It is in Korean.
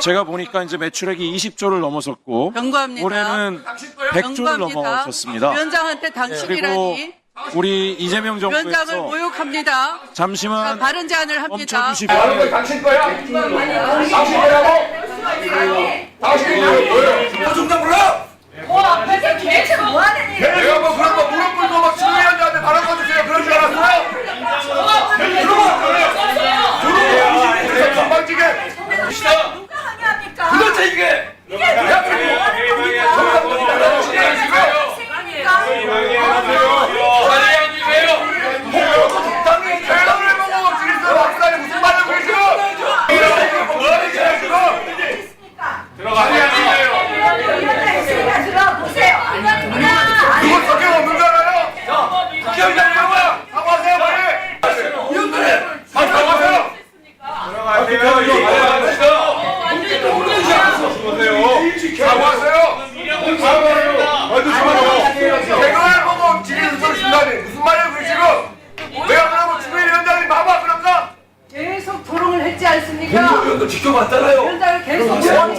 제가 보니까 이제 매출액이 20조를 넘어섰고 경고합니다. 올해는 100조를 넘어섰습니다. 위원장한테 그리고 당신이라니 우리 이재명 위원장을 정부에서 모욕합니다. 자, 잠시만 발언 제한을 합니다. 멈춰주시고 거 당신 거야? 당신 거라고? 당신이 뭐예요? 중장 불러? 앞에서 계속 뭐 하는 일이야? 내가 뭐 그런 거 무릎 꿇고 막 주민한테 발언 거주세요 그런 줄 알았어요? 그래서 건방지게 누가 항의합니까? 도대체 이게 야 당연히 대답을 해보고 지금 막사에 무슨 말을 그러시고 뭐하는 거야 지금 위원장 들어보세요. 아니, 이거 성격 없는 줄 알아요? 기억이 나와 사과하세요 빨리 이분들이 사과하세요 그 봐봐 그럴까? 계속 토론을 했지 않습니까? 지켜봤잖아요. 위원장을 계속 조만